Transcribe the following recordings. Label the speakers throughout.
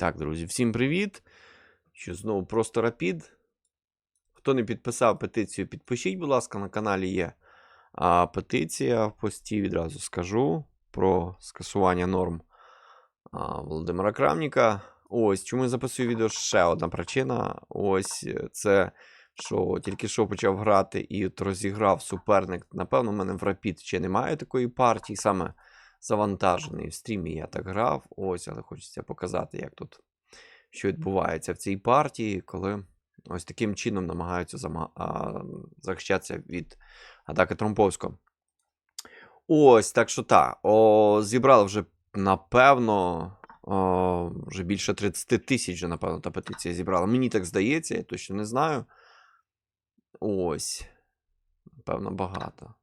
Speaker 1: Так, друзі, всім привіт. Що знову просто рапід. Хто не підписав петицію, підпишіть, будь ласка, на каналі є а, петиція в пості, відразу скажу про скасування норм а, Володимира Крамніка. Ось, чому я записую відео ще одна причина. Ось е, це, що тільки що почав грати і от розіграв суперник. Напевно, в мене в Рапід ще немає такої партії, саме завантажений. В стрімі я так грав. Ось, але хочеться показати, як тут що відбувається в цій партії, коли ось таким чином намагаються захищатися від атаки Тромповського. Ось, так що так. Зібрали вже, напевно, о, вже більше 30 тисяч, напевно, та петиція зібрала. Мені так здається, я точно не знаю. Ось. Напевно, багато.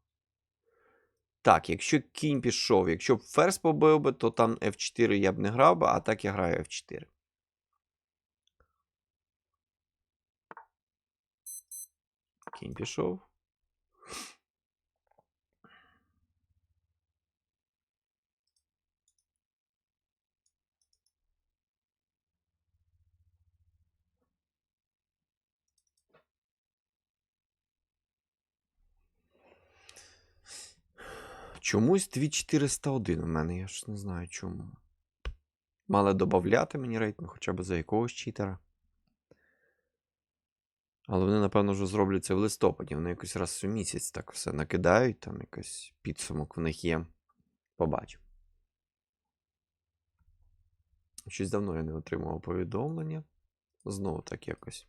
Speaker 1: Так, якщо кінь пішов, якщо б ферзь побив би, то там F4 я б не грав би, а так я граю F4. Кінь пішов. Чомусь 2401 у мене, я ж не знаю чому. Мали додати мені рейтинг хоча б за якогось читера. Але вони, напевно, вже зроблять це в листопаді. Вони якось раз у місяць так все накидають, там якийсь підсумок в них є. Побачимо. Щось давно я не отримував повідомлення. Знову так якось.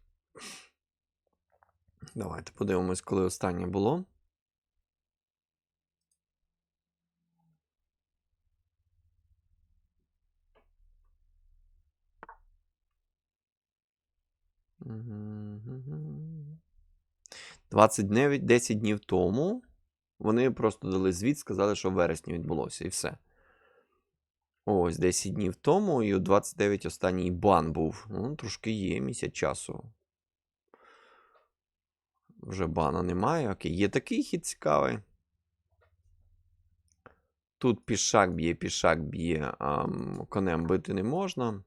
Speaker 1: Давайте подивимось, коли останнє було. 29, 10 днів тому вони просто дали звіт, сказали, що в вересні відбулося, і все. Ось 10 днів тому, і у 29 останній бан був. Ну, трошки є місяць часу. Вже бана немає. Окей, є такий хід цікавий. Тут пішак б'є, пішак б'є, а конем бити не можна.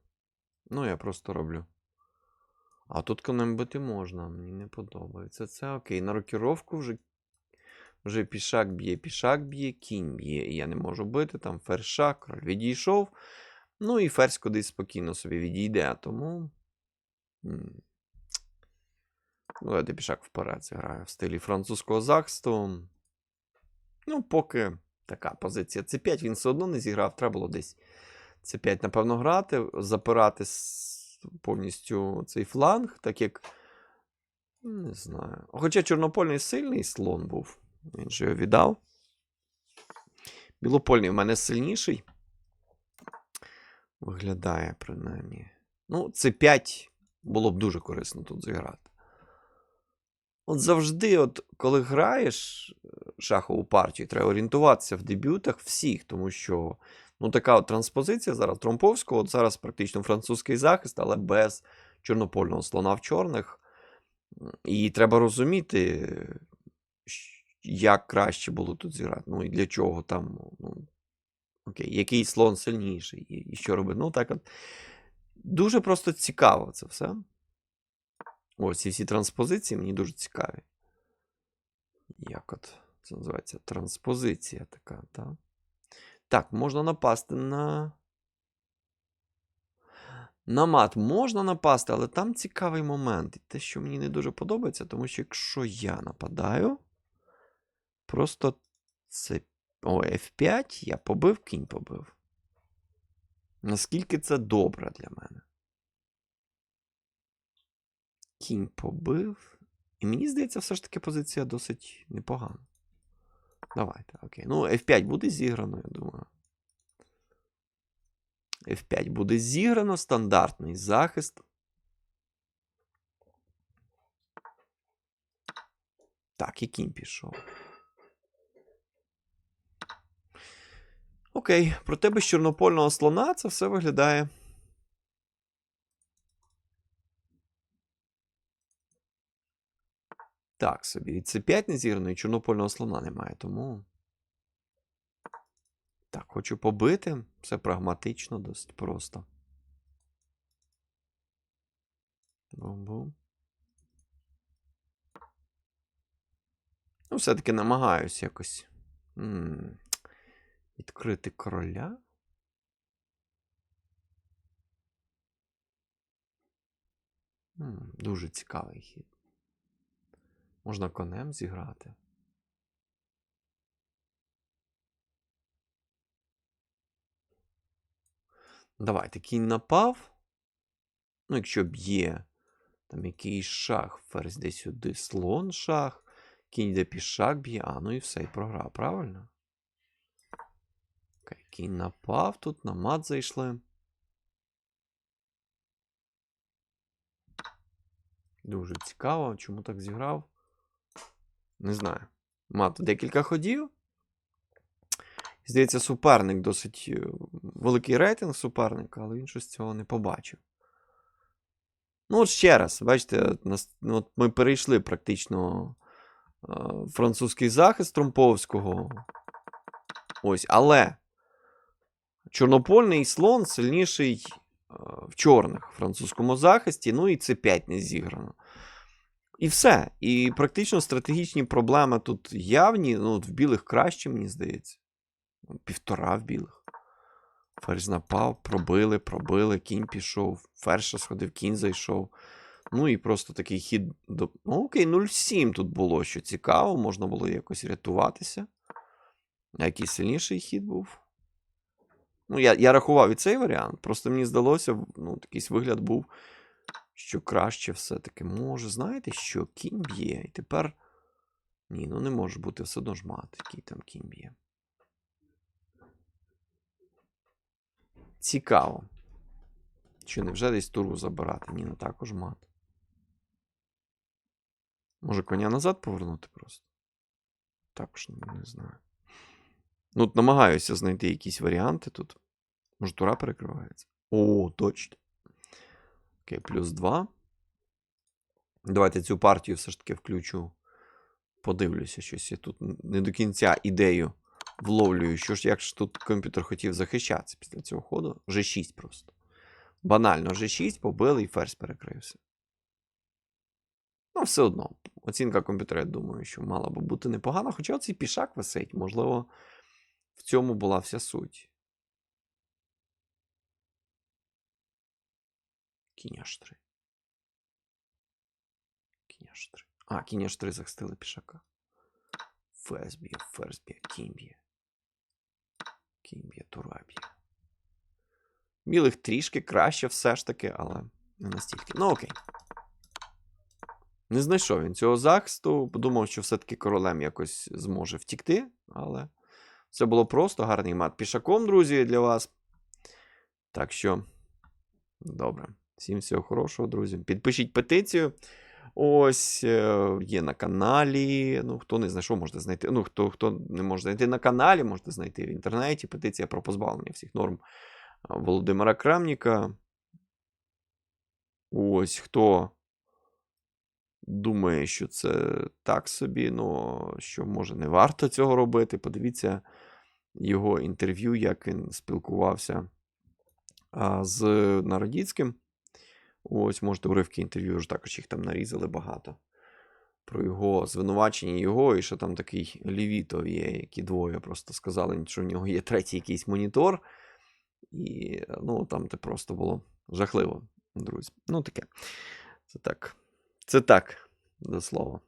Speaker 1: Ну, я просто роблю. А тут конем бити можна, мені не подобається. Це окей. На рокіровку вже, вже пішак б'є, пішак б'є, кінь б'є. Я не можу бити. Там ферша, король відійшов. Ну і ферзь кудись спокійно собі відійде. Тому. Ну, давайте пішак вперед зіграю в стилі французького захисту. Ну, поки така позиція. Це5 він все одно не зіграв. Треба було десь С5, напевно, грати, запирати повністю цей фланг, так як. Не знаю. Хоча чорнопольний сильний слон був. Він же його віддав. Білопольний в мене сильніший. Виглядає, принаймні. Ну, С5 було б дуже корисно тут зіграти. От завжди, от, коли граєш е, шахову партію, треба орієнтуватися в дебютах всіх, тому що ну, така от транспозиція зараз Тромповського, от зараз практично французький захист, але без чорнопольного слона в чорних. І треба розуміти, як краще було тут зіграти. Ну і для чого там. Ну, окей, який слон сильніший, і, що робити. Ну, так от. Дуже просто цікаво це все. Ось ці всі транспозиції мені дуже цікаві. Як от це називається? Транспозиція така, так? Так, можна напасти на. На мат можна напасти, але там цікавий момент. І те, що мені не дуже подобається, тому що якщо я нападаю, просто це. О, F5 я побив, кінь побив. Наскільки це добре для мене? Кінь побив. І мені здається, все ж таки позиція досить непогана. Давайте, окей. Ну, F5 буде зіграно, я думаю. F5 буде зіграно, стандартний захист. Так, і кінь пішов. Окей, проте без чорнопольного слона це все виглядає. Так собі. І С5 не і чорнопольного слона немає, тому. Так, хочу побити. Все прагматично, досить просто. Бум-бум. Ну, все-таки намагаюсь якось. м, Відкрити короля. М, Дуже цікавий хід. Можна конем зіграти. Давайте кінь напав. Ну, якщо б'є, там якийсь шах, ферзь десь сюди, слон шах, кінь йде пішак б'є, а ну і все, і програв, правильно? Окей, кінь напав, тут на мат зайшли. Дуже цікаво, чому так зіграв. Не знаю. Мат декілька ходів. Здається, суперник досить е, великий рейтинг суперника, але він щось цього не побачив. Ну, от ще раз, бачите, нас, ну, от ми перейшли практично е, французький захист Тромповського. Ось, але чорнопольний слон сильніший е, в чорних французькому захисті, ну і це 5 не зіграно. І все. І практично стратегічні проблеми тут явні. Ну, от в білих краще, мені здається. Півтора в білих. Ферзь напав, пробили, пробили, кінь пішов, ферзь сходив, кінь зайшов. Ну і просто такий хід. До... Ну, окей, 0,7 тут було, що цікаво, можна було якось рятуватися. А який сильніший хід був? Ну, я, я рахував і цей варіант. Просто мені здалося, ну, такий вигляд був, що краще все-таки може. Знаєте що? Кінь б'є. І тепер. Ні, ну не може бути все одно ж мат, який там кінь б'є. Цікаво. Чи не вже десь туру забирати? Ні, ну також мат. Може коня назад повернути просто? Також не, знаю. Ну, намагаюся знайти якісь варіанти тут. Може, тура перекривається? О, точно. Окей, плюс 2. Давайте цю партію все ж таки включу. Подивлюся, щось я тут не до кінця ідею вловлюю. Що ж, як ж тут комп'ютер хотів захищатися після цього ходу? G6 просто. Банально, G6 побили і ферзь перекрився. Ну, все одно. Оцінка комп'ютера, я думаю, що мала би бути непогана. Хоча цей пішак висить, можливо, в цьому була вся суть. Кінь H3. Кінь H3. А, кінь H3 захистили пішака. Ферзь б'є, ферзь б'є, кінь. Білих трішки краще все ж таки, але не настільки. Ну окей. Не знайшов він цього захисту. Подумав, що все-таки королем якось зможе втікти, але це було просто гарний мат пішаком, друзі, для вас. Так що, добре. Всім всього хорошого, друзі. Підпишіть петицію. Ось е, є на каналі. Ну, хто не знайшов, можете знайти. Ну, хто хто не може знайти на каналі, можете знайти в інтернеті. Петиція про позбавлення всіх норм Володимира Крамніка. Ось хто думає, що це так собі, ну, що може не варто цього робити. Подивіться його інтерв'ю, як він спілкувався з Народіцьким. Ось, можете уривки інтерв'ю, вже також їх там нарізали багато. Про його звинувачення його, і що там такий Лівітов є, які двоє просто сказали, що в нього є третій якийсь монітор. І ну, там це просто було жахливо, друзі. Ну, таке. Це так. Це так, до слова.